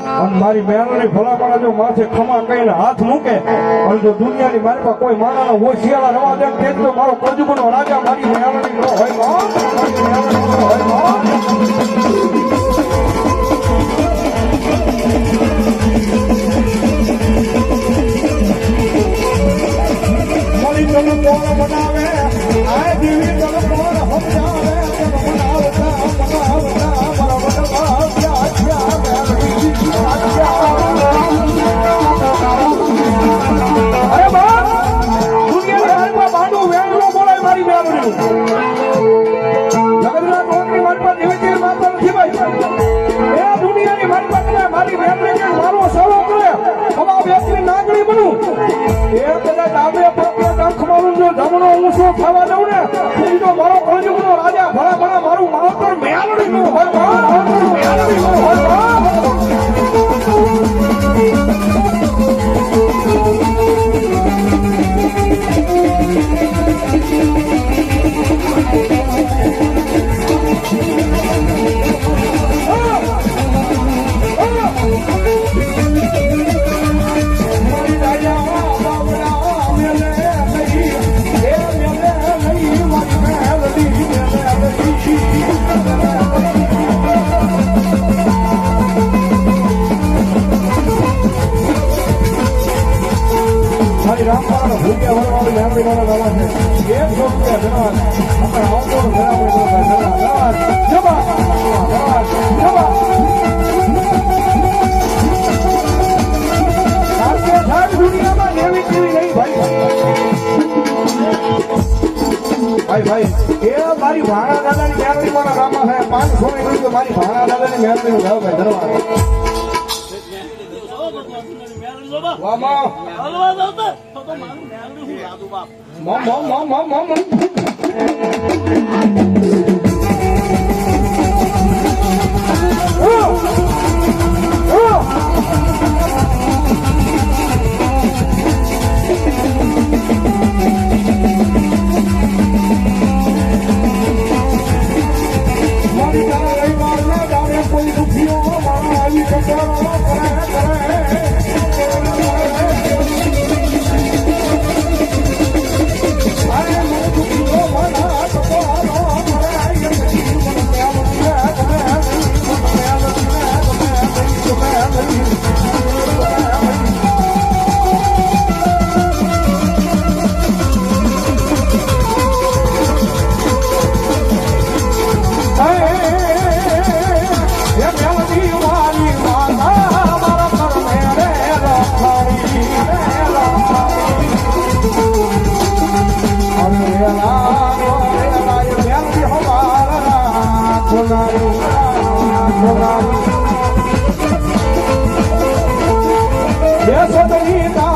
મારી બહેનોની ભલામણ જો માથે ખમા કહીને હાથ મૂકે. અને જો દુનિયાની મારી પાસે કોઈ માણાનો હોશિયાર રવા દે તે તો મારો કજુગનો રાજા મારી બહેનોની ન હોય હોય બનાવે? આ દેવી તને કોણ સમજાવે? તને ભણા ભલા મારું માવતર મેળવી નું બા માવતર મેળવી નું ભાઈ એ મારી ભાણા દાદાની મેળવી મારા ગામમાં થાય? પાંચસો ની મારી ભાણા દાદાની મેળવી ભાઈ ધન્યવાદ મમ મમ મમ તારી વાતો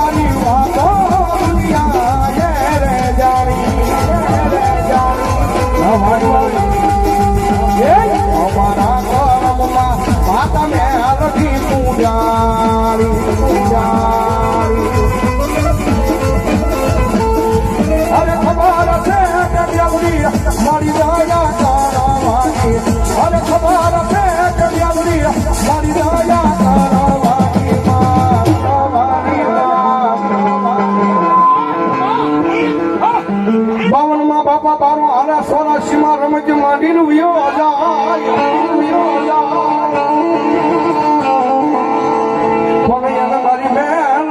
વિયો જાય વિયો જાય પણ મારી બેન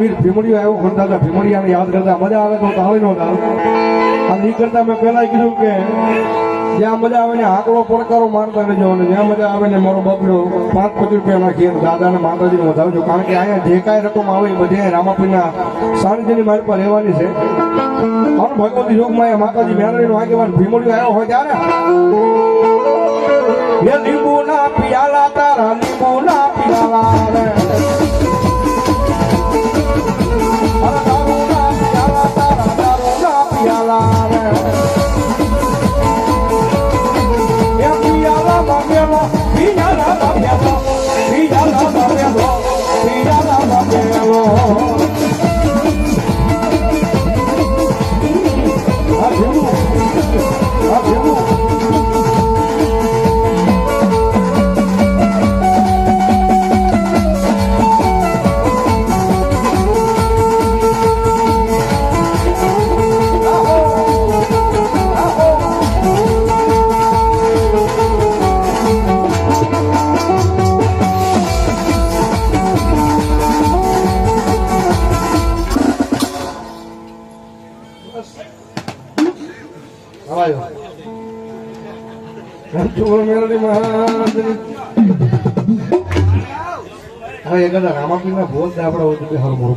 વીર ભીમળિયો આવ્યો કરતા દાદા ભીમળિયાને યાદ કરતા મજા આવે તો તાળી નો ગાવ આ ઈ કરતા મેં પહેલા કીધું કે જ્યાં મજા આવે ને આંકડો પડકારો મારતા ને અને જ્યાં મજા આવે ને મારો બબડો પાંચ પચીસ રૂપિયા નાખીએ દાદાને માતાજીને વધારજો કારણ કે અહીંયા જે કાંઈ રકમ આવે એ બધી રામાપીના સાનિધ્યની મારી પર રહેવાની છે. અને ભગવતી યોગમાં એ માતાજી મેળવીનો આગેવાન ભીમડીઓ આવ્યો હોય ત્યારે લીંબુ ના પિયાલા, તારા લીંબુના પિયાલા હવે એ કદાચ રામાપીરના ભોજ બી હારું મોડું